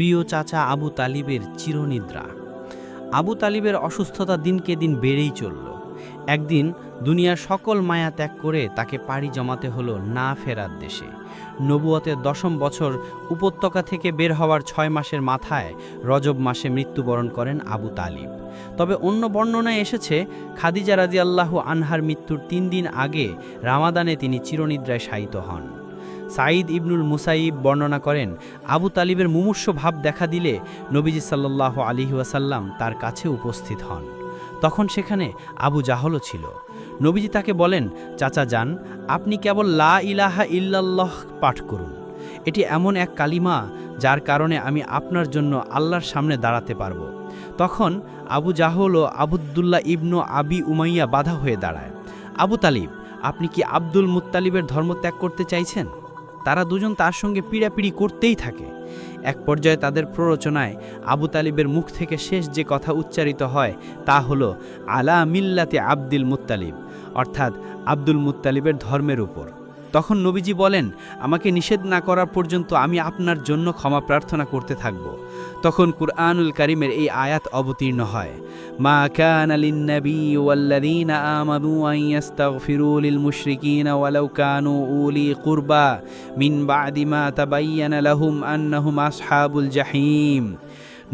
প্রিয় চাচা আবু তালিবের চিরনিদ্রা। আবু তালিবের অসুস্থতা দিনকে দিন বেড়েই চলল। একদিন দুনিয়ার সকল মায়া ত্যাগ করে তাকে পাড়ি জমাতে হলো না ফেরার দেশে। নবুয়তের দশম বছর উপত্যকা থেকে বের হওয়ার ছয় মাসের মাথায় রজব মাসে মৃত্যুবরণ করেন আবু তালিব। তবে অন্য বর্ণনায় এসেছে, খাদিজা রাজিয়াল্লাহু আনহার মৃত্যুর তিন দিন আগে রামাদানে তিনি চিরনিদ্রায় শায়িত হন। সাঈদ ইবনুল মুসাইব বর্ণনা করেন, আবু তালিবের মুমূর্ষ ভাব দেখা দিলে নবীজি সাল্লাহ আলিহি ওয়াসাল্লাম তার কাছে উপস্থিত হন। তখন সেখানে আবু জাহলও ছিল। নবীজি তাকে বলেন, চাচা যান, আপনি কেবল লা ইলাহা ইল্লাল্লাহ পাঠ করুন। এটি এমন এক কালিমা যার কারণে আমি আপনার জন্য আল্লাহর সামনে দাঁড়াতে পারব। তখন আবু জাহল ও আবুদ্দুল্লাহ ইবনু আবি উমাইয়া বাধা হয়ে দাঁড়ায়। আবু তালিব, আপনি কি আব্দুল মুত্তালিবের ধর্ম ত্যাগ করতে চাইছেন? তারা দুজন তার সঙ্গে পিড়াপিড়ি করতেই থাকে। এক পর্যায়ে তাদের প্ররোচনায় আবু তালিবের মুখ থেকে শেষ যে কথা উচ্চারিত হয়, তা হলো, আলা মিল্লাতে আব্দুল মুত্তালিব অর্থাৎ আব্দুল মুত্তালিবের ধর্মের উপর। তখন নবীজি বলেন, আমাকে নিষেধ না করা পর্যন্ত আমি আপনার জন্য ক্ষমা প্রার্থনা করতে থাকব। তখন কুরআনুল কারিমের এই আয়াত অবতীর্ণ হয়। মা কানা লিন-নাবী ওয়াল্লাযীনা আমানু আন ইস্তাগফিরু লিল মুশরিকিনা ওয়ালাউ কানু উলি কুরবা মিন বা'দি মা তাবায়্যানা লাহুম আন্নাহুম আসহাবুল জাহিম।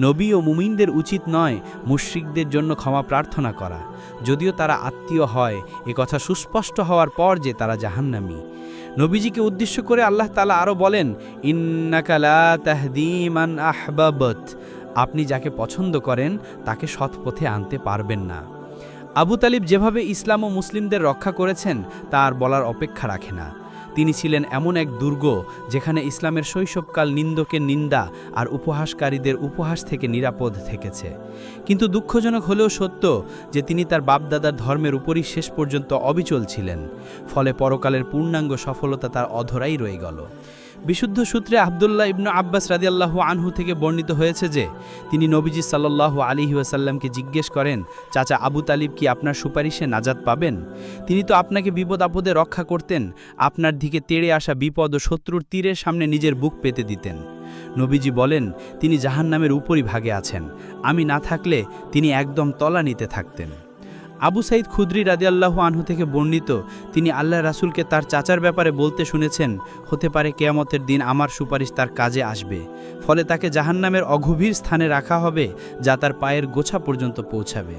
নবী ও মুমিনদের উচিত নয় মুশরিকদের জন্য ক্ষমা প্রার্থনা করা। যদিও তারা আত্মীয় হয়, এ কথা সুস্পষ্ট হওয়ার পর যে তারা জাহান্নামী। নবীজিকে উদ্দেশ্য করে আল্লাহ তালা আরও বলেন ইন্নাকালা আহবাবত। আপনি যাকে পছন্দ করেন, তাকে সৎ পথে আনতে পারবেন না। আবু তালিব যেভাবে ইসলাম ও মুসলিমদের রক্ষা করেছেন তা আর বলার অপেক্ষা রাখে না। তিনি ছিলেন এমন এক দুর্গ যেখানে ইসলামের শৈশবকাল নিন্দকের নিন্দা আর উপহাসকারীদের উপহাস থেকে নিরাপদ থেকেছে। কিন্তু দুঃখজনক হলেও সত্য যে তিনি তার বাপদাদার ধর্মের উপরই শেষ পর্যন্ত অবিচল ছিলেন, ফলে পরকালের পূর্ণাঙ্গ সফলতা তার অধরাই রয়ে গেল। বিশুদ্ধ সূত্রে আবদুল্লাহ ইবনু আব্বাস রাদিয়াল্লাহু আনহু থেকে বর্ণিত হয়েছে যে, তিনি নবীজি সাল্লাল্লাহু আলী ওয়াসাল্লামকে জিজ্ঞেস করেন, চাচা আবু তালিব কি আপনার সুপারিশে নাজাদ পাবেন? তিনি তো আপনাকে বিপদ আপদে রক্ষা করতেন, আপনার দিকে তেড়ে আসা বিপদ ও শত্রুর তীরের সামনে নিজের বুক পেতে দিতেন। নবীজি বলেন, তিনি জাহান্নামের উপরই ভাগে আছেন। আমি না থাকলে তিনি একদম তলানিতে থাকতেন। আবু সাইদ খুদ্রি রাদিয়াল্লাহু আনহু থেকে বর্ণিত, তিনি আল্লাহ রাসুলকে তার চাচার ব্যাপারে বলতে শুনেছেন, হতে পারে কেয়ামতের দিন আমার সুপারিশ তার কাজে আসবে, ফলে তাকে জাহান্নামের অগভীর স্থানে রাখা হবে, যা তার পায়ের গোছা পর্যন্ত পৌঁছাবে।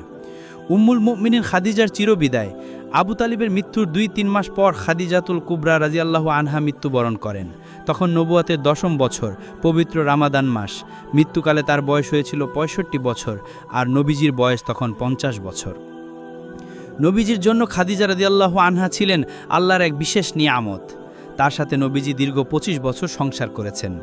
উম্মুল মুমিনিন খাদিজার চিরবিদায়, আবু তালিবের মৃত্যুর দুই তিন মাস পর খাদিজাতুল কুবরা রাজিয়াল্লাহু আনহা মৃত্যুবরণ করেন। তখন নবুয়াতের দশম বছর, পবিত্র রামাদান মাস, মৃত্যুকালে তার বয়স হয়েছিল পঁয়ষট্টি বছর, আর নবীজির বয়স তখন পঞ্চাশ বছর। নবীজির জন্য খাদিজা রাদিয়াল্লাহু আনহা ছিলেন আল্লাহর এক বিশেষ নিয়ামত। তার সাথে নবীজি দীর্ঘ ২৫ বছর সংসার করেছেন।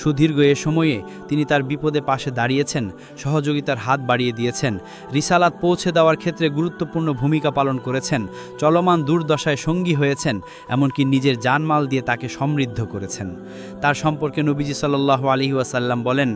সুদীর্ঘ এ সময়ে তিনি তার বিপদে পাশে দাঁড়িয়েছেন, সহযোগিতার হাত বাড়িয়ে দিয়েছেন, রিসালাত পৌঁছে দেওয়ার ক্ষেত্রে গুরুত্বপূর্ণ ভূমিকা পালন করেছেন, চলমান দুর্দশায় সঙ্গী হয়েছেন, এমনকি নিজের জানমাল দিয়ে তাকে সমৃদ্ধ করেছেন। তার সম্পর্কে নবীজি সাল্লাহ আলহি ওয়াসাল্লাম বলেন,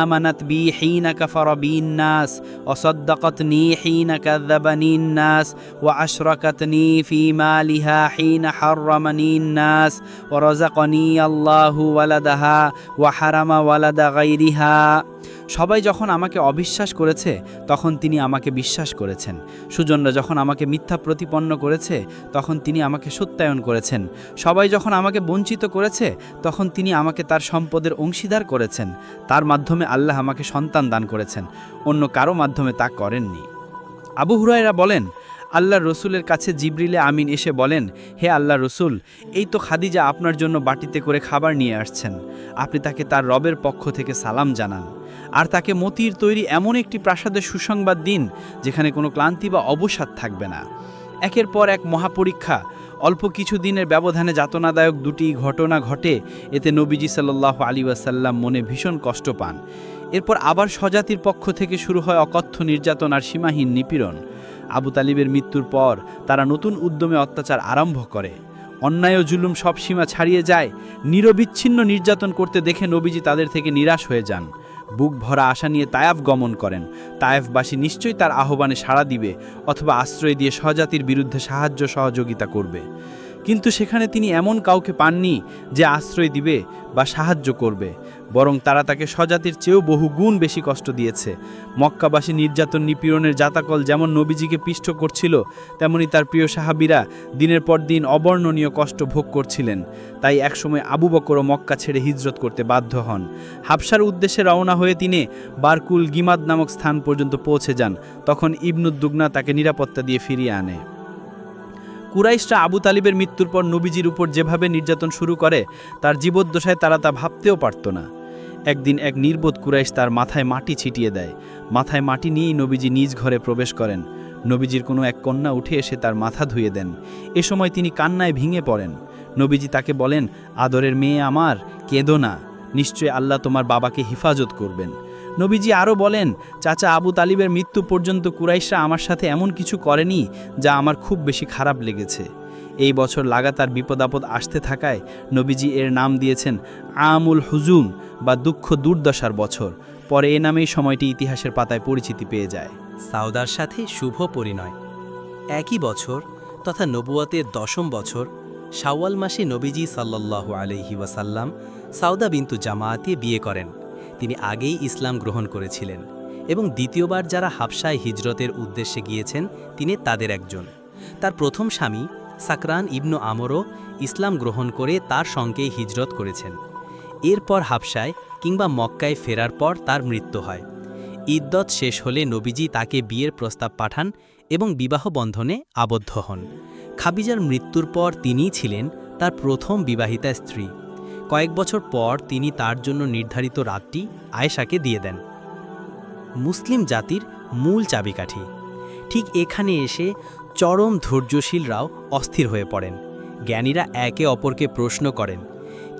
আমানাত বি হিনা কাফারা বিন নাস অসদ্দাকতনি হিনা কাযাবানিন নাস, ওয়া আশরাকাতনি ফি মালিহা হিনা হাররামানিন নাস ওয়ারাযাকানি আল্লাহু ওয়ালাদাহা ওয়া হারামা ওয়ালাদা গাইরিহা সবাই যখন আমাকে অবিশ্বাস করেছে, তখন তিনি আমাকে বিশ্বাস করেছেন। সুজনরা যখন আমাকে মিথ্যা প্রতিপন্ন করেছে, তখন তিনি আমাকে সত্যায়ন করেছেন। সবাই যখন আমাকে বঞ্চিত করেছে, তখন তিনি আমাকে তার সম্পদের অংশীদার করেছেন। তার মাধ্যমে আল্লাহ আমাকে সন্তান দান করেছেন। অন্য কারও মাধ্যমে তা করেননি। আবু হুরায়রা বলেন আল্লাহ রসুলের কাছে জিবরিলে আমিন এসে বলেন, হে আল্লাহ রসুল, এই তো খাদিজা আপনার জন্য বাটিতে করে খাবার নিয়ে আসছেন। আপনি তাকে তার রবের পক্ষ থেকে সালাম জানান। আর তাকে মতির তৈরি এমন একটি প্রাসাদের সুসংবাদ দিন, যেখানে কোনো ক্লান্তি বা অবসাদ থাকবে না। একের পর এক মহাপরীক্ষা। অল্প কিছু দিনের ব্যবধানে যাতনাদায়ক দুটি ঘটনা ঘটে, এতে নবীজি সাল্লাহ আলী ওয়াসাল্লাম মনে ভীষণ কষ্ট পান। এরপর আবার স্বজাতির পক্ষ থেকে শুরু হয় অকথ্য নির্যাতন আর সীমাহীন নিপীড়ন। আবু তালিবের মৃত্যুর পর তারা নতুন উদ্যমে অত্যাচার আরম্ভ করে। অন্যায় ও জুলুম সব সীমা ছাড়িয়ে যায়। নিরবিচ্ছিন্ন নির্যাতন করতে দেখে নবীজি তাদের থেকে নিরাশ হয়ে যান। বুক ভরা আশা নিয়ে তায়াফ গমন করেন। তায়েফবাসী নিশ্চয়ই তার আহ্বানে সাড়া দিবে অথবা আশ্রয় দিয়ে স্বজাতির বিরুদ্ধে সাহায্য সহযোগিতা করবে। কিন্তু সেখানে তিনি এমন কাউকে পাননি যে আশ্রয় দিবে বা সাহায্য করবে, বরং তারা তাকে স্বজাতির চেয়েও বহু গুণ বেশি কষ্ট দিয়েছে। মক্কাবাসী নির্যাতন নিপীড়নের জাতাকল যেমন নবীজিকে পিষ্ট করছিল, তেমনি তার প্রিয় সাহাবিরা দিনের পর দিন অবর্ণনীয় কষ্ট ভোগ করছিলেন। তাই একসময় আবু বকরও মক্কা ছেড়ে হিজরত করতে বাধ্য হন। হাবসার উদ্দেশ্যে রওনা হয়ে তিনি বারকুল গিমাদ নামক স্থান পর্যন্ত পৌঁছে যান। তখন ইবনুদ্দুগনা তাকে নিরাপত্তা দিয়ে ফিরিয়ে আনে। কুরাইশরা আবু তালিবের মৃত্যুর পর নবীজির উপর যেভাবে নির্যাতন শুরু করে, তার জীবদ্দশায় তারা তা ভাবতেও পারত না। একদিন এক নির্বোধ কুরাইশ তার মাথায় মাটি ছিটিয়ে দেয়। মাথায় মাটি নিয়েই নবীজি নিজ ঘরে প্রবেশ করেন। নবীজির কোনো এক কন্যা উঠে এসে তার মাথা ধুয়ে দেন। এ সময় তিনি কান্নায় ভেঙে পড়েন। নবীজি তাকে বলেন, আদরের মেয়ে আমার, কেঁদো না। নিশ্চয় আল্লাহ তোমার বাবাকে হিফাজত করবেন। নবীজি আরও বলেন, চাচা আবু তালিবের মৃত্যু পর্যন্ত কুরাইশরা আমার সাথে এমন কিছু করেনি যা আমার খুব বেশি খারাপ লেগেছে। এই বছর লাগাতার বিপদ আপদ আসতে থাকায় নবীজি এর নাম দিয়েছেন আমুল হুজুম বা দুঃখ দুর্দশার বছর। পরে এ নামেই সময়টি ইতিহাসের পাতায় পরিচিতি পেয়ে যায়। সাউদার সাথে শুভ পরিণয়। একই বছর তথা নবুয়াতের দশম বছর শাওয়াল মাসে নবীজি সাল্লাল্লাহু আলহি ওয়াসাল্লাম সাউদা বিন্তু জামায়াতে বিয়ে করেন। তিনি আগেই ইসলাম গ্রহণ করেছিলেন এবং দ্বিতীয়বার যারা হাবসায় হিজরতের উদ্দেশ্যে গিয়েছেন, তিনি তাদের একজন। তার প্রথম স্বামী সাকরান ইবনু আমরও ইসলাম গ্রহণ করে তার সঙ্গেই হিজরত করেছেন। এরপর হাবসায় কিংবা মক্কায় ফেরার পর তার মৃত্যু হয়। ইদ্যত শেষ হলে নবীজি তাকে বিয়ের প্রস্তাব পাঠান এবং বিবাহ বন্ধনে আবদ্ধ হন। খাবিজার মৃত্যুর পর তিনিই ছিলেন তার প্রথম বিবাহিতা স্ত্রী। কয়েক বছর পর তিনি তার জন্য নির্ধারিত রাতটি আয়েশাকে দিয়ে দেন। মুসলিম জাতির মূল চাবিকাঠি। ঠিক এখানে এসে চরম ধৈর্যশীলরাও অস্থির হয়ে পড়েন। জ্ঞানীরা একে অপরকে প্রশ্ন করেন,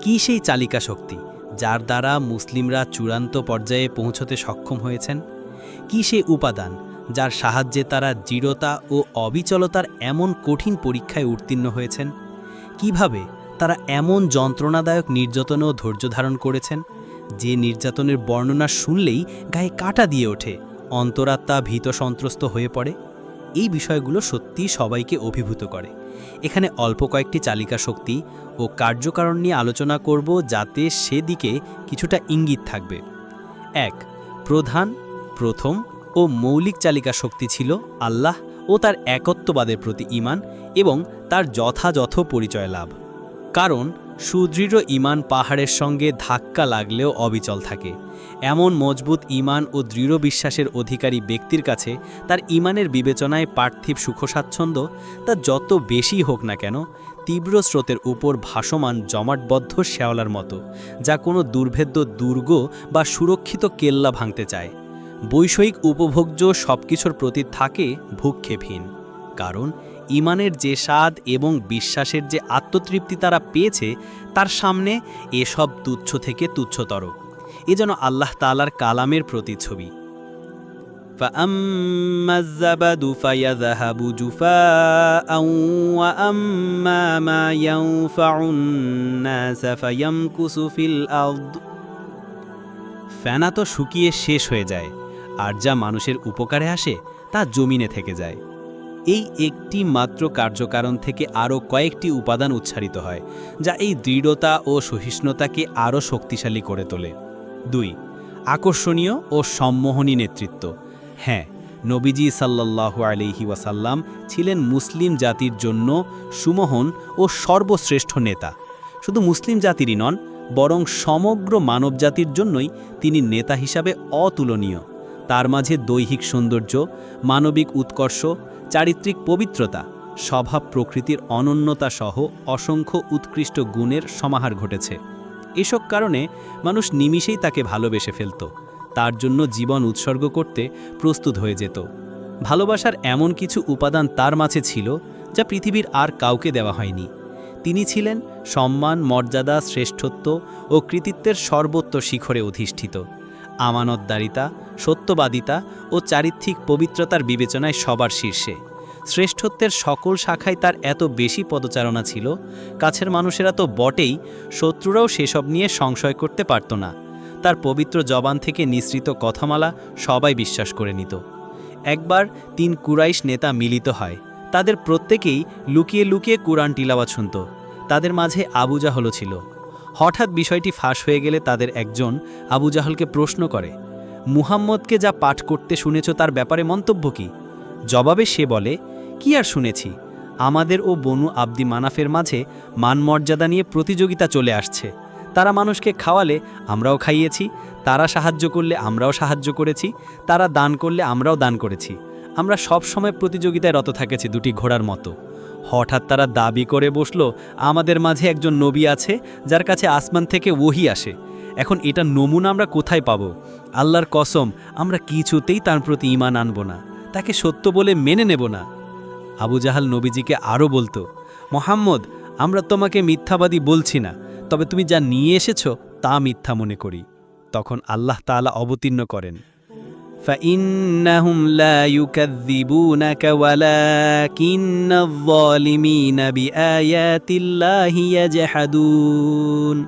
কি সেই চালিকা শক্তি যার দ্বারা মুসলিমরা চূড়ান্ত পর্যায়ে পৌঁছতে সক্ষম হয়েছেন? কি সেই উপাদান যার সাহায্যে তারা দৃঢ়তা ও অবিচলতার এমন কঠিন পরীক্ষায় উত্তীর্ণ হয়েছেন? কীভাবে তারা এমন যন্ত্রণাদায়ক নির্যাতনেও ধৈর্য ধারণ করেছেন, যে নির্যাতনের বর্ণনা শুনলেই গায়ে কাটা দিয়ে ওঠে, অন্তরাত্মা ভীত সন্ত্রস্ত হয়ে পড়ে। এই বিষয়গুলো সত্যিই সবাইকে অভিভূত করে। এখানে অল্প কয়েকটি চালিকা শক্তি ও কার্যকারণ নিয়ে আলোচনা করব, যাতে সেদিকে কিছুটা ইঙ্গিত থাকবে। এক, প্রধান, প্রথম ও মৌলিক চালিকা শক্তি ছিল আল্লাহ ও তার একত্ববাদের প্রতি ইমান এবং তার যথাযথ পরিচয় লাভ। কারণ সুদৃঢ় ইমান পাহাড়ের সঙ্গে ধাক্কা লাগলেও অবিচল থাকে। এমন মজবুত ইমান ও দৃঢ় বিশ্বাসের অধিকারী ব্যক্তির কাছে তার ইমানের বিবেচনায় পার্থিব সুখস্বাচ্ছন্দ্য তা যত বেশি হোক না কেন তীব্র স্রোতের উপর ভাসমান জমাটবদ্ধ শেওলার মতো, যা কোনো দুর্ভেদ্য দুর্গ বা সুরক্ষিত কেল্লা ভাঙতে চায়। বৈষয়িক উপভোগ্য সবকিছুর প্রতি থাকে ভূক্ষেপহীন, কারণ ইমানের যে স্বাদ এবং বিশ্বাসের যে আত্মতৃপ্তি তারা পেয়েছে তার সামনে এসব তুচ্ছ থেকে তুচ্ছতর এ যেন আল্লাহ তালার কালামের প্রতিচ্ছবি فأما الزبد فيذهب جفاء وأما ما ينفع الناس ফয়ামকুসু ফিল الأرض ফেনা তো শুকিয়ে শেষ হয়ে যায় আর যা মানুষের উপকারে আসে তা জমিনে থেকে যায় এই একটি মাত্র কার্যকারণ থেকে আরও কয়েকটি উপাদান উচ্চারিত হয়, যা এই দৃঢ়তা ও সহিষ্ণুতাকে আরও শক্তিশালী করে তোলে। দুই, আকর্ষণীয় ও সম্মোহনী নেতৃত্ব। হ্যাঁ নবীজি সাল্লাল্লাহু আলিহি ওয়াসাল্লাম ছিলেন মুসলিম জাতির জন্য সুমোহন ও সর্বশ্রেষ্ঠ নেতা। শুধু মুসলিম জাতিরই নন, বরং সমগ্র মানবজাতির জন্যই তিনি নেতা হিসাবে অতুলনীয়। তার মাঝে দৈহিক সৌন্দর্য, মানবিক উৎকর্ষ চারিত্রিক পবিত্রতা, স্বভাব প্রকৃতির অনন্যতা সহ অসংখ্য উৎকৃষ্ট গুণের সমাহার ঘটেছে। এসব কারণে মানুষ নিমিষেই তাকে ভালোবেসে ফেলত, তার জন্য জীবন উৎসর্গ করতে প্রস্তুত হয়ে যেত। ভালোবাসার এমন কিছু উপাদান তার মাঝে ছিল, যা পৃথিবীর আর কাউকে দেওয়া হয়নি। তিনি ছিলেন সম্মান, মর্যাদা, শ্রেষ্ঠত্ব ও কৃতিত্বের সর্বোত্ত শিখরে অধিষ্ঠিত। আমানতদারিতা, সত্যবাদিতা ও চারিত্রিক পবিত্রতার বিবেচনায় সবার শীর্ষে। শ্রেষ্ঠত্বের সকল শাখায় তার এত বেশি পদচারণা ছিল, কাছের মানুষেরা তো বটেই শত্রুরাও সেসব নিয়ে সংশয় করতে পারত না। তার পবিত্র জবান থেকে নিঃসৃত কথামালা সবাই বিশ্বাস করে নিত। একবার তিন কুরাইশ নেতা মিলিত হয়, তাদের প্রত্যেকেই লুকিয়ে লুকিয়ে কোরআন টিলাওয়াত শুনত। তাদের মাঝে আবু জাহলও ছিল। হঠাৎ বিষয়টি ফাঁস হয়ে গেলে তাদের একজন আবু জাহলকে প্রশ্ন করে, মুহাম্মদকে যা পাঠ করতে শুনেছ তার ব্যাপারে মন্তব্য কি? জবাবে সে বলে, কি আর শুনেছি? আমাদের ও বনু আব্দি মানাফের মাঝে মানমর্যাদা নিয়ে প্রতিযোগিতা চলে আসছে। তারা মানুষকে খাওয়ালে আমরাও খাইয়েছি, তারা সাহায্য করলে আমরাও সাহায্য করেছি, তারা দান করলে আমরাও দান করেছি। আমরা সব সময় প্রতিযোগিতায় রত থাকেছি দুটি ঘোড়ার মতো। হঠাৎ তারা দাবি করে বসল, আমাদের মাঝে একজন নবী আছে, যার কাছে আসমান থেকে ওহি আসে। এখন এটা নমুনা আমরা কোথায় পাবো? আল্লাহর কসম, আমরা কিছুতেই তার প্রতি ঈমান আনব না। তাকে সত্য বলে মেনে নেব না। আবু জাহাল নবীজিকে আরও বলতো, মোহাম্মদ, আমরা তোমাকে মিথ্যাবাদী বলছি না, তবে তুমি যা নিয়ে এসেছ তা মিথ্যা মনে করি। তখন আল্লাহ তাআলা অবতীর্ণ করেন। فإنهم لا يكذبونك ولكن الظالمين بآيات الله يجحدون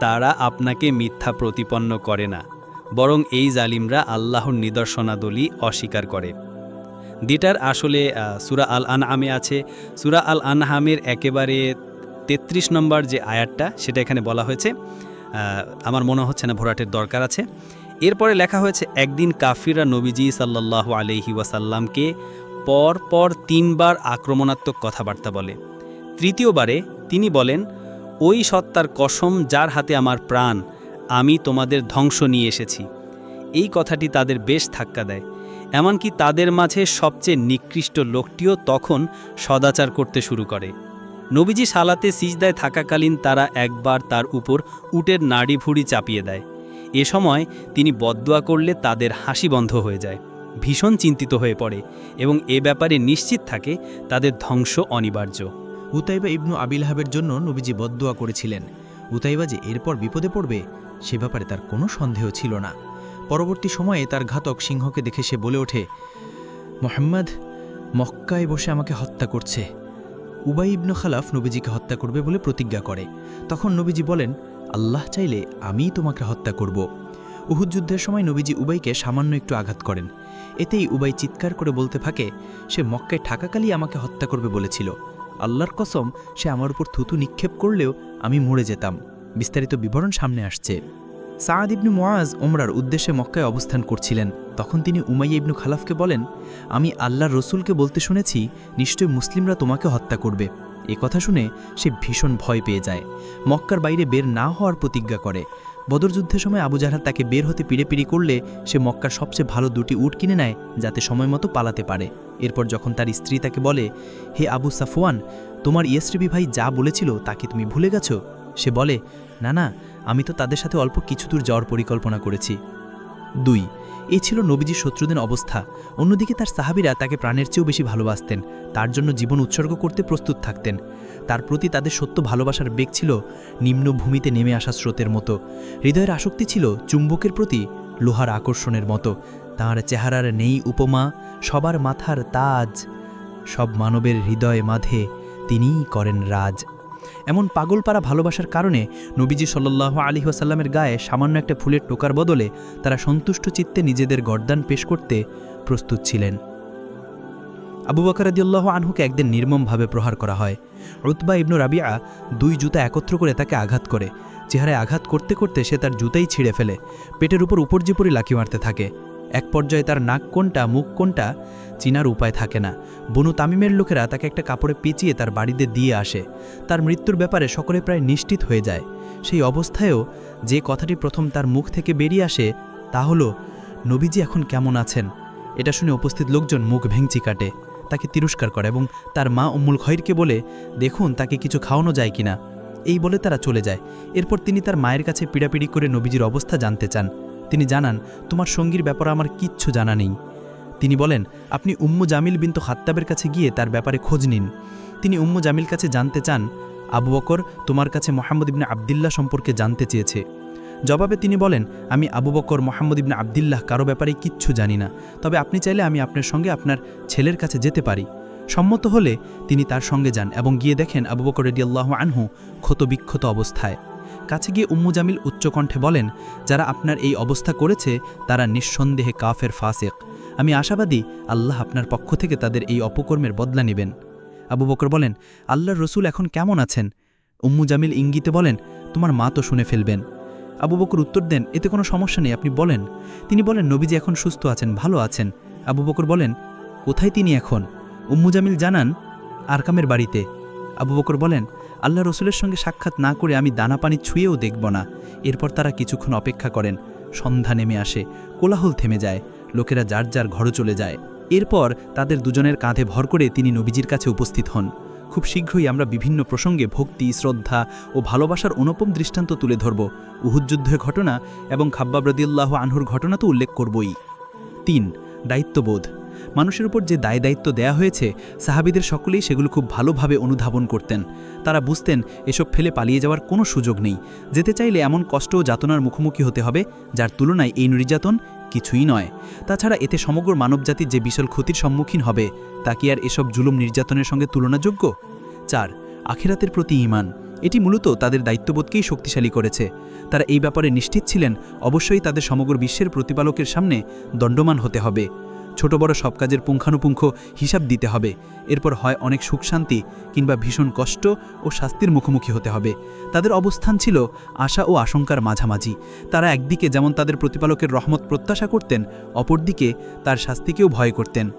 তারা আপনাকে মিথ্যা প্রতিপন্ন করে না বরং এই জালিমরা আল্লাহর নিদর্শনাদলি অস্বীকার করে দিটার আসলে আহ, সুরা আল আনহামে আছে সুরা আল আনহামের একেবারে তেত্রিশ নম্বর যে আয়াতটা সেটা এখানে বলা হয়েছে আহ, আমার মনে হচ্ছে না ভোরাটের দরকার আছে এরপরে লেখা হয়েছে, একদিন কাফিররা নবীজি সাল্লাহ আলহি ওয়াসাল্লামকে পর পর তিনবার আক্রমণাত্মক কথাবার্তা বলে। তৃতীয়বারে তিনি বলেন, ওই সত্তার কসম যার হাতে আমার প্রাণ, আমি তোমাদের ধ্বংস নিয়ে এসেছি। এই কথাটি তাদের বেশ ধাক্কা দেয়। এমনকি তাদের মাঝে সবচেয়ে নিকৃষ্ট লোকটিও তখন সদাচার করতে শুরু করে। নবীজি সালাতে সিজদায় থাকাকালীন তারা একবার তার উপর উটের নাড়ি ভুড়ি চাপিয়ে দেয়। এ সময় তিনি বদদোয়া করলে তাদের হাসি বন্ধ হয়ে যায়, ভীষণ চিন্তিত হয়ে পড়ে এবং এ ব্যাপারে নিশ্চিত থাকে তাদের ধ্বংস অনিবার্য। উতাইবা ইবনু আবিলহাবের জন্য নবীজি বদদোয়া করেছিলেন। উতাইবা যে এরপর বিপদে পড়বে, সে ব্যাপারে তার কোনো সন্দেহ ছিল না। পরবর্তী সময়ে তার ঘাতক সিংহকে দেখে সে বলে ওঠে, মোহাম্মদ, মক্কায় বসে আমাকে হত্যা করছে। উবাই ইবনু খালাফ নবীজিকে হত্যা করবে বলে প্রতিজ্ঞা করে। তখন নবীজি বলেন আল্লাহ চাইলে আমিই তোমাকে হত্যা করব। উহুদ যুদ্ধের সময় নবীজি উবাইকে সামান্য একটু আঘাত করেন। এতেই উবাই চিৎকার করে বলতে থাকে, সে মক্কায় ঠাকাকালি আমাকে হত্যা করবে বলেছিল। আল্লাহর কসম, সে আমার উপর থুতু নিক্ষেপ করলেও আমি মরে যেতাম। বিস্তারিত বিবরণ সামনে আসছে। সাদ ইবনু মোয়াজ ওমরার উদ্দেশ্যে মক্কায় অবস্থান করছিলেন। তখন তিনি উমাইয়া ইবনু খালাফকে বলেন, আমি আল্লাহর রসুলকে বলতে শুনেছি, নিশ্চয় মুসলিমরা তোমাকে হত্যা করবে। এ কথা শুনে সে ভীষণ ভয় পেয়ে যায়। মক্কার বাইরে বের না হওয়ার প্রতিজ্ঞা করে। বদর যুদ্ধের সময় আবু জাহাল তাকে বের হতে পিড়েপিড়ি করলে সে মক্কার সবচেয়ে ভালো দুটি উট কিনে নেয় যাতে সময় মতো পালাতে পারে। এরপর যখন তার স্ত্রী তাকে বলে, হে আবু সাফওয়ান, তোমার ইয়েসরিবি ভাই যা বলেছিল তাকে তুমি ভুলে গেছো? সে বলে, না না, আমি তো তাদের সাথে অল্প কিছু দূর যাওয়ার পরিকল্পনা করেছি। দুই এই ছিল নবীজির শত্রুদের অবস্থা। অন্যদিকে তার সাহাবিরা তাকে প্রাণের চেয়েও বেশি ভালোবাসতেন। তার জন্য জীবন উৎসর্গ করতে প্রস্তুত থাকতেন। তার প্রতি তাদের সত্য ভালোবাসার বেগ ছিল নিম্নভূমিতে নেমে আসা স্রোতের মতো। হৃদয়ের আসক্তি ছিল চুম্বকের প্রতি লোহার আকর্ষণের মতো। তাঁর চেহারার নেই উপমা, সবার মাথার তাজ। সব মানবের হৃদয় মাঝে তিনিই করেন রাজ। এমন পাগলপাড়া ভালোবাসার কারণে নবীজি সাল্লাহ আলী ওয়াসাল্লামের গায়ে সামান্য একটা ফুলের টোকার বদলে তারা সন্তুষ্ট চিত্তে নিজেদের গর্দান পেশ করতে প্রস্তুত ছিলেন। আবু বকর রদিউল্লাহ আনহুকে একদিন নির্মমভাবে প্রহার করা হয়। রুতবা ইবনু রাবিয়া দুই জুতা একত্র করে তাকে আঘাত করে। চেহারায় আঘাত করতে করতে সে তার জুতাই ছিঁড়ে ফেলে। পেটের উপর উপর্যিপরি লাকি মারতে থাকে। এক পর্যায়ে তার নাক কোনটা, মুখ কোনটা চিনার উপায় থাকে না। বনু তামিমের লোকেরা তাকে একটা কাপড়ে পেঁচিয়ে তার বাড়িতে দিয়ে আসে। তার মৃত্যুর ব্যাপারে সকলে প্রায় নিশ্চিত হয়ে যায়। সেই অবস্থায়ও যে কথাটি প্রথম তার মুখ থেকে বেরিয়ে আসে, তা হলো, নবীজি এখন কেমন আছেন? এটা শুনে উপস্থিত লোকজন মুখ ভেঙচি কাটে। তাকে তিরস্কার করে এবং তার মা উম্মুল খৈরকে বলে, দেখুন, তাকে কিছু খাওয়ানো যায় কিনা? এই বলে তারা চলে যায়। এরপর তিনি তার মায়ের কাছে পিড়াপিড়ি করে নবীজির অবস্থা জানতে চান। তিনি জানান, তোমার সঙ্গীর ব্যাপারে আমার কিচ্ছু জানা নেই। তিনি বলেন, আপনি উম্মু জামিল বিন্তু খাত্তাবের কাছে গিয়ে তার ব্যাপারে খোঁজ নিন। তিনি উম্মু জামিল কাছে জানতে চান, আবু বকর তোমার কাছে মোহাম্মদ ইবনে আবদুল্লাহ সম্পর্কে জানতে চেয়েছে। জবাবে তিনি বলেন, আমি আবু বকর, মোহাম্মদ ইবনে আবদুল্লাহ, কারও ব্যাপারে কিচ্ছু জানি না। তবে আপনি চাইলে আমি আপনার সঙ্গে আপনার ছেলের কাছে যেতে পারি। সম্মত হলে তিনি তার সঙ্গে যান এবং গিয়ে দেখেন আবু বকর রেডিয়াল্লাহ আনহু ক্ষতবিক্ষত অবস্থায়। কাছে গিয়ে উম্মু জামিল উচ্চকণ্ঠে বলেন, যারা আপনার এই অবস্থা করেছে, তারা নিঃসন্দেহে কাফের ফাসেক। আমি আশাবাদী আল্লাহ আপনার পক্ষ থেকে তাদের এই অপকর্মের বদলা নেবেন। আবু বকর বলেন, আল্লাহর রসুল এখন কেমন আছেন? উম্মু জামিল ইঙ্গিতে বলেন, তোমার মা তো শুনে ফেলবেন। আবু বকর উত্তর দেন, এতে কোনো সমস্যা নেই, আপনি বলেন। তিনি বলেন, নবীজি এখন সুস্থ আছেন, ভালো আছেন। আবু বকর বলেন, কোথায় তিনি এখন? উম্মু জামিল জানান, আরকামের বাড়িতে। আবু বকর বলেন আল্লাহ রসুলের সঙ্গে সাক্ষাৎ না করে আমি দানা পানি ছুঁয়েও দেখব না। এরপর তারা কিছুক্ষণ অপেক্ষা করেন। সন্ধ্যা নেমে আসে, কোলাহল থেমে যায়, লোকেরা যার যার ঘরে চলে যায়। এরপর তাদের দুজনের কাঁধে ভর করে তিনি নবীজির কাছে উপস্থিত হন। খুব শীঘ্রই আমরা বিভিন্ন প্রসঙ্গে ভক্তি, শ্রদ্ধা ও ভালোবাসার অনুপম দৃষ্টান্ত তুলে ধরব। উহুযুদ্ধের ঘটনা এবং খাব্বাব রদিউল্লাহ আনহুর ঘটনা তো উল্লেখ করবই। তিন, দায়িত্ববোধ। মানুষের উপর যে দায় দায়িত্ব দেয়া হয়েছে, সাহাবিদের সকলেই সেগুলো খুব ভালোভাবে অনুধাবন করতেন। তারা বুঝতেন, এসব ফেলে পালিয়ে যাওয়ার কোনো সুযোগ নেই। যেতে চাইলে এমন কষ্ট ও যাতনার মুখোমুখি হতে হবে, যার তুলনায় এই নির্যাতন কিছুই নয়। তাছাড়া এতে সমগ্র মানবজাতির যে বিশাল ক্ষতির সম্মুখীন হবে, তা কি আর এসব জুলুম নির্যাতনের সঙ্গে তুলনাযোগ্য? চার, আখেরাতের প্রতি ইমান এটি মূলত তাদের দায়িত্ববোধকেই শক্তিশালী করেছে। তারা এই ব্যাপারে নিশ্চিত ছিলেন, অবশ্যই তাদের সমগ্র বিশ্বের প্রতিপালকের সামনে দণ্ডমান হতে হবে। ছোট বড় সব কাজের পুঙ্খানুপুঙ্খ হিসাব দিতে হবে। এরপর হয় অনেক সুখ শান্তি কিংবা ভীষণ কষ্ট ও শাস্তির মুখোমুখি হতে হবে। তাদের অবস্থান ছিল আশা ও আশঙ্কার মাঝামাঝি। তারা একদিকে যেমন তাদের প্রতিপালকের রহমত প্রত্যাশা করতেন, অপরদিকে তার শাস্তিকেও ভয় করতেন।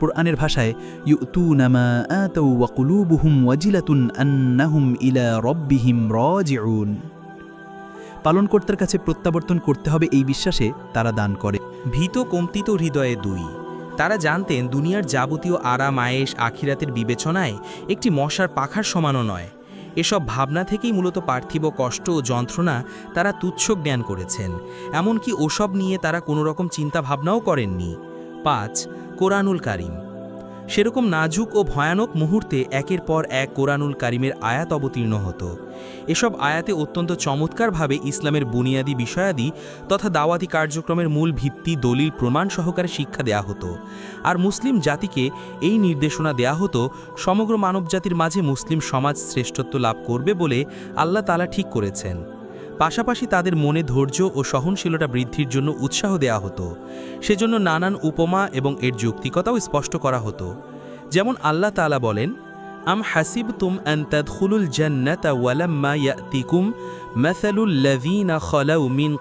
কোরআনের ভাষায়, ইউতুনামা আতাউ ওয়া কুলুবুহুম ওয়াজিলাতুন ইলা রাজিউন। পালনকর্তার কাছে প্রত্যাবর্তন করতে হবে এই বিশ্বাসে তারা দান করে। ভীত কম্পিত হৃদয়ে দুই। তারা জানতেন দুনিয়ার যাবতীয় আরাম আয়েস আখিরাতের বিবেচনায় একটি মশার পাখার সমানও নয়। এসব ভাবনা থেকেই মূলত পার্থিব কষ্ট ও যন্ত্রণা তারা তুচ্ছ জ্ঞান করেছেন। এমনকি ওসব নিয়ে তারা কোনো রকম চিন্তা ভাবনাও করেননি। পাঁচ, কোরআনুল কারিম। সেরকম নাজুক ও ভয়ানক মুহূর্তে একের পর এক কোরআনুল কারিমের আয়াত অবতীর্ণ হতো। এসব আয়াতে অত্যন্ত চমৎকারভাবে ইসলামের বুনিয়াদী বিষয়াদি তথা দাওয়াতি কার্যক্রমের মূল ভিত্তি, দলিল, প্রমাণ সহকারে শিক্ষা দেয়া হতো। আর মুসলিম জাতিকে এই নির্দেশনা দেয়া হতো, সমগ্র মানবজাতির মাঝে মুসলিম সমাজ শ্রেষ্ঠত্ব লাভ করবে বলে আল্লাহ তালা ঠিক করেছেন। পাশাপাশি তাদের মনে ধৈর্য ও সহনশীলতা বৃদ্ধির জন্য উৎসাহ দেয়া হতো। সেজন্য নানান উপমা এবং এর যৌক্তিকতাও স্পষ্ট করা হতো। যেমন আল্লাহ তাআলা বলেন, আম হাসিবতুম আন তাদখুলুল জান্নাতা ওয়ালাম্মা ইয়াতিকুম মাসালুল লাযীনা খালাউ মিন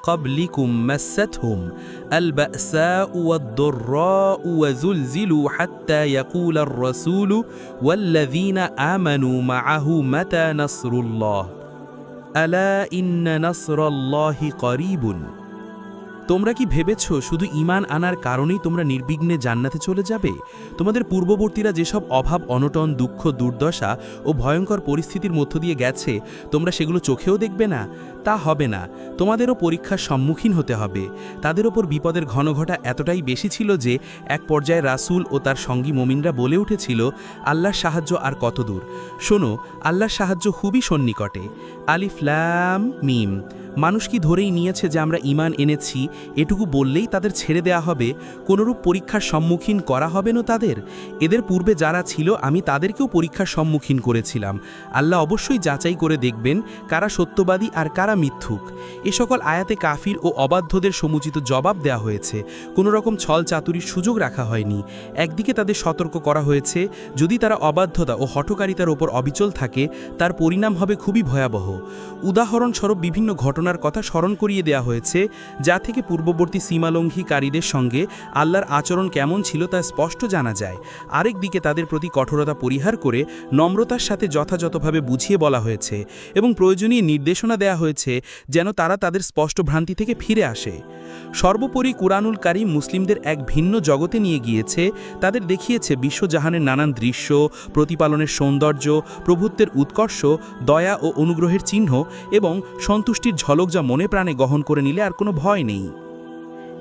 আলা ইন্না নাসরাল্লাহি করিবুন তোমরা কি ভেবেছ শুধু ঈমান আনার কারণেই তোমরা নির্বিঘ্নে জান্নাতে চলে যাবে? তোমাদের পূর্ববর্তীরা যেসব অভাব, অনটন, দুঃখ, দুর্দশা ও ভয়ঙ্কর পরিস্থিতির মধ্য দিয়ে গেছে, তোমরা সেগুলো চোখেও দেখবে না। তা হবে না। তোমাদেরও পরীক্ষার সম্মুখীন হতে হবে। তাদের ওপর বিপদের ঘনঘটা এতটাই বেশি ছিল যে, এক পর্যায়ে রাসূল ও তার সঙ্গী মোমিনরা বলে উঠেছিল, আল্লাহর সাহায্য আর কত দূর? শোনো, আল্লাহর সাহায্য খুবই সন্নিকটে। আলিফ, লাম, মিম। মানুষ কি ধরেই নিয়েছে যে আমরা ইমান এনেছি? এটুকু বললেই তাদের ছেড়ে দেয়া হবে, কোনোরূপ পরীক্ষার সম্মুখীন করা হবে না তাদের? এদের পূর্বে যারা ছিল, আমি তাদেরকেও পরীক্ষার সম্মুখীন করেছিলাম। আল্লাহ অবশ্যই যাচাই করে দেখবেন কারা সত্যবাদী আর কারা মিথ্যুক। এ সকল আয়াতে কাফির ও অবাধ্যদের সমুচিত জবাব দেয়া হয়েছে। কোনো রকম ছল চাতুরির সুযোগ রাখা হয়নি। একদিকে তাদের সতর্ক করা হয়েছে, যদি তারা অবাধ্যতা ও হঠকারিতার ওপর অবিচল থাকে, তার পরিণাম হবে খুবই ভয়াবহ। উদাহরণস্বরূপ বিভিন্ন ঘটনার কথা স্মরণ করিয়ে দেয়া হয়েছে, যা থেকে পূর্ববর্তী সীমালঙ্ঘীকারীদের সঙ্গে আল্লাহর আচরণ কেমন ছিল তা স্পষ্ট জানা যায়। আরেক দিকে তাদের প্রতি কঠোরতা পরিহার করে নম্রতার সাথে যথাযথভাবে বুঝিয়ে বলা হয়েছে এবং প্রয়োজনীয় নির্দেশনা দেয়া হয়েছে যেন তারা তাদের স্পষ্ট ভ্রান্তি থেকে ফিরে আসে। সর্বোপরি কুরআনুল কারিম মুসলিমদের এক ভিন্ন জগতে নিয়ে গিয়েছে, তাদের দেখিয়েছে বিশ্বজাহানের নানান দৃশ্য, প্রতিপালনের সৌন্দর্য, প্রভুত্বের উৎকর্ষ, দয়া ও অনুগ্রহের চিহ্ন এবং সন্তুষ্টির ঝলক যা মনে প্রাণে গহন করে নিলে আর কোনো ভয় নেই।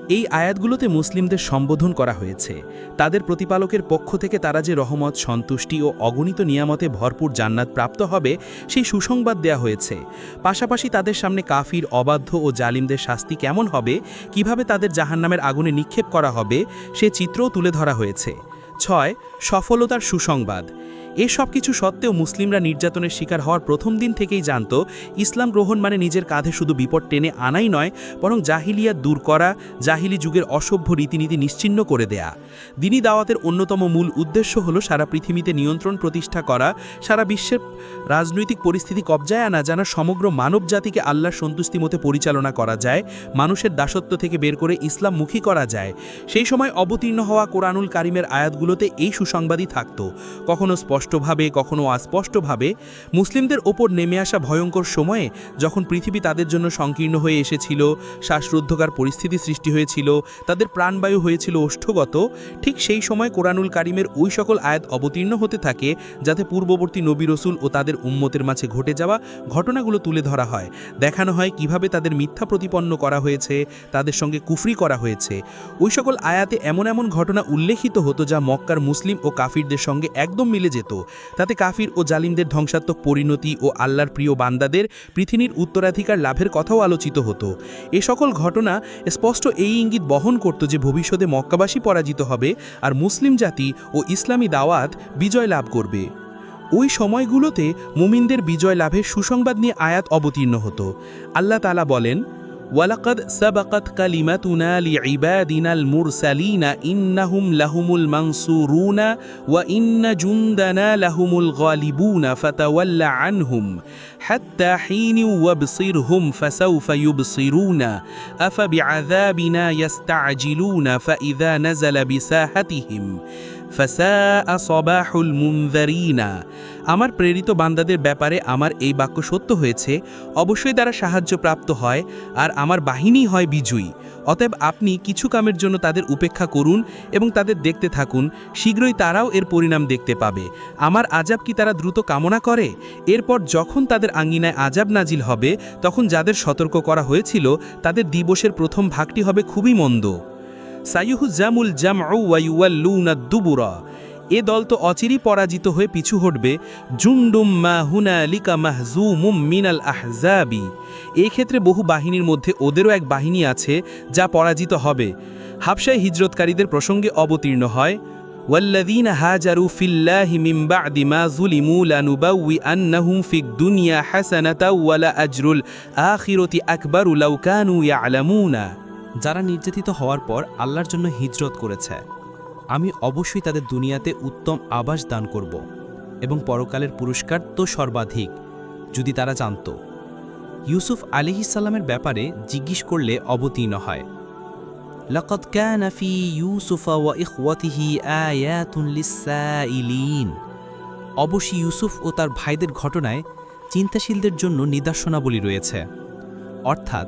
এই আয়াতগুলোতে মুসলিমদের সম্বোধন করা হয়েছে। তাদের প্রতিপালকের পক্ষ থেকে তারা যে রহমত, সন্তুষ্টি ও অগণিত নিয়ামতে ভরপুর জান্নাত প্রাপ্ত হবে, সেই সুসংবাদ দেয়া হয়েছে। পাশাপাশি তাদের সামনে কাফির, অবাধ্য ও জালিমদের শাস্তি কেমন হবে, কীভাবে তাদের জাহান্নামের আগুনে নিক্ষেপ করা হবে, সে চিত্রও তুলে ধরা হয়েছে। ছয়, সফলতার সুসংবাদ। এসব কিছু সত্ত্বেও মুসলিমরা নির্যাতনের শিকার হওয়ার প্রথম দিন থেকেই জানত, ইসলাম গ্রহণ মানে নিজের কাঁধে শুধু বিপদ টেনে আনাই নয়, বরং জাহিলিয়া দূর করা, জাহিলি যুগের অসভ্য রীতিনীতি নিশ্চিহ্ন করে দেয়া। দিনী দাওয়াতের অন্যতম মূল উদ্দেশ্য হলো সারা পৃথিবীতে নিয়ন্ত্রণ প্রতিষ্ঠা করা, সারা বিশ্বের রাজনৈতিক পরিস্থিতি কবজায় আনা যেন সমগ্র মানব জাতিকে আল্লাহর সন্তুষ্টি মতে পরিচালনা করা যায়, মানুষের দাসত্ব থেকে বের করে ইসলামমুখী করা যায়। সেই সময় অবতীর্ণ হওয়া কোরআনুল কারিমের আয়াতগুলোতে এই সুসংবাদই থাকত। কখনো স্পষ্টভাবে কখনো অস্পষ্টভাবে, মুসলিমদের ওপর নেমে আসা ভয়ঙ্কর সময়ে যখন পৃথিবী তাদের জন্য সংকীর্ণ হয়ে এসেছিল, শ্বাসরুদ্ধকার পরিস্থিতি সৃষ্টি হয়েছিল, তাদের প্রাণবায়ু হয়েছিল ওষ্ঠগত, ঠিক সেই সময় কোরআনুল কারিমের ওই সকল আয়াত অবতীর্ণ হতে থাকে, যাতে পূর্ববর্তী নবী রসুল ও তাদের উম্মতের মাঝে ঘটে যাওয়া ঘটনাগুলো তুলে ধরা হয়। দেখানো হয় কীভাবে তাদের মিথ্যা প্রতিপন্ন করা হয়েছে, তাদের সঙ্গে কুফরি করা হয়েছে। ওই সকল আয়াতে এমন এমন ঘটনা উল্লেখিত হতো যা মক্কার মুসলিম ও কাফিরদের সঙ্গে একদম মিলে যেত। তাতে কাফির ও জালিমদের ধ্বংসাত্মক পরিণতি ও আল্লাহর প্রিয় বান্দাদের পৃথিবীর উত্তরাধিকার লাভের কথাও আলোচিত হতো। এ সকল ঘটনা স্পষ্ট এই ইঙ্গিত বহন করত যে ভবিষ্যতে মক্কাবাসী পরাজিত হবে আর মুসলিম জাতি ও ইসলামী দাওয়াত বিজয় লাভ করবে। ওই সময়গুলোতে মুমিনদের বিজয় লাভের সুসংবাদ নিয়ে আয়াত অবতীর্ণ হতো। আল্লাহ তালা বলেন ولقد سبقت كلمتنا لعبادنا المرسلين إنهم لهم المنصورون وإن جندنا لهم الغالبون فتول عنهم حتى حين وابصرهم فسوف يبصرون أفبعذابنا يستعجلون فإذا نزل بساحتهم আমার প্রেরিত বান্দাদের ব্যাপারে আমার এই বাক্য সত্য হয়েছে, অবশ্যই তারা সাহায্যপ্রাপ্ত হয় আর আমার বাহিনী হয় বিজয়ী। অতএব আপনি কিছু কামের জন্য তাদের উপেক্ষা করুন এবং তাদের দেখতে থাকুন, শীঘ্রই তারাও এর পরিণাম দেখতে পাবে। আমার আজাব কি তারা দ্রুত কামনা করে? এরপর যখন তাদের আঙ্গিনায় আজাব নাজিল হবে, তখন যাদের সতর্ক করা হয়েছিল, তাদের দিবসের প্রথম ভাগটি হবে খুবই মন্দ। সাইহু জামুল জাম ওয়াইউয়াল্লুনা দুবুরা এ দল তো অচিরই পরাজিত হয়ে পিছু হটবে জুন্ডুম মা হুনা লিকা মাহজুমুম মিনাল আহজাবি এক্ষেত্রে বহু বাহিনীর মধ্যে ওদেরও এক বাহিনী আছে যা পরাজিত হবে হাবসায় হিজরতকারীদের প্রসঙ্গে অবতীর্ণ হয় والذين هاجروا في الله من بعد ما ظلموا لنبوئنهم في الدنيا حسنة ولأجر الآخرة أكبر لو كانوا يعلمون যারা নির্যাতিত হওয়ার পর আল্লাহর জন্য হিজরত করেছে আমি অবশ্যই তাদের দুনিয়াতে উত্তম আবাস দান করব এবং পরকালের পুরস্কার তো সর্বাধিক যদি তারা জানত ইউসুফ আলিহিসাল্লামের ব্যাপারে জিজ্ঞেস করলে অবতীর্ণ হয় لقد كان في يوسف وإخوته آيات للسائلين অবশ্যই ইউসুফ ও তার ভাইদের ঘটনায় চিন্তাশীলদের জন্য নিদর্শনাবলী রয়েছে অর্থাৎ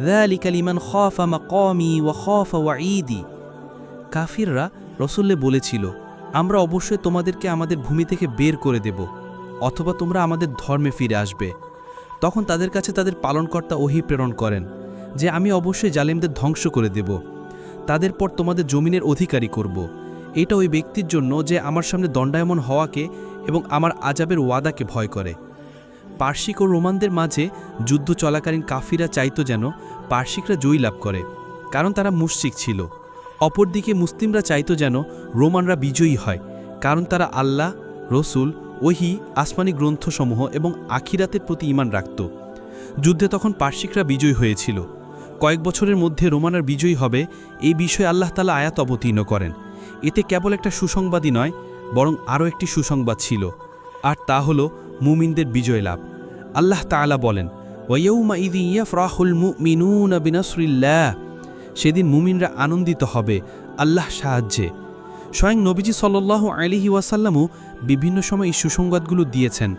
ذلك লিমান খাফা মাকামি ওয়া খাফা ওয়াঈদি কাফিররা রসুল্লে বলেছিল আমরা অবশ্যই তোমাদেরকে আমাদের ভূমি থেকে বের করে দেব অথবা তোমরা আমাদের ধর্মে ফিরে আসবে তখন তাদের কাছে তাদের পালনকর্তা ওহি প্রেরণ করেন যে আমি অবশ্যই জালেমদের ধ্বংস করে দেব তাদের পর তোমাদের জমিনের অধিকারী করব এটা ওই ব্যক্তির জন্য যে আমার সামনে দণ্ডায়মন হওয়াকে এবং আমার আজাবের ওয়াদাকে ভয় করে পার্শ্বিক ও রোমানদের মাঝে যুদ্ধ চলাকালীন কাফিরা চাইতো যেন পার্শ্বিকরা জয়ী লাভ করে, কারণ তারা মুশরিক ছিল। অপরদিকে মুসলিমরা চাইতো যেন রোমানরা বিজয়ী হয়, কারণ তারা আল্লাহ, রসুল, ওহি, আসমানি গ্রন্থসমূহ এবং আখিরাতের প্রতি ইমান রাখত। যুদ্ধে তখন পার্শ্বিকরা বিজয়ী হয়েছিল। কয়েক বছরের মধ্যে রোমানার বিজয়ী হবে এই বিষয়ে আল্লাহ তালা আয়াত অবতীর্ণ করেন। এতে কেবল একটা সুসংবাদই নয়, বরং আরও একটি সুসংবাদ ছিল, আর তা হল মুমিনদের বিজয় লাভ। আল্লাহ তাআলা বলেন ইদি সেদিন মুমিনরা আনন্দিত হবে আল্লাহ সাহায্যে। স্বয়ং নবীজি সাল্লাহ আলিহি ওয়াসাল্লামও বিভিন্ন সময় এই সুসংবাদগুলো দিয়েছেন।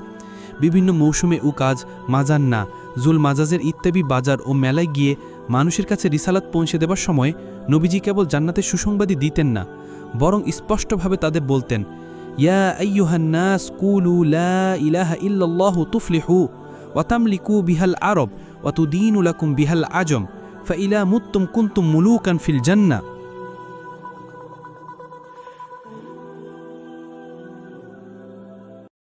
বিভিন্ন মৌসুমে উকাজ, মাজান্না জুল মাজাজের ইত্যাদি বাজার ও মেলায় গিয়ে মানুষের কাছে রিসালাত পৌঁছে দেবার সময় নবীজি কেবল জান্নাতের সুসংবাদই দিতেন না, বরং স্পষ্টভাবে তাদের বলতেন يا أيها الناس قولوا لا إله إلا الله تفلحوا وتملكوا بها العرب وتدين لكم بها العجم فإلى متم كنتم ملوكا في الجنة.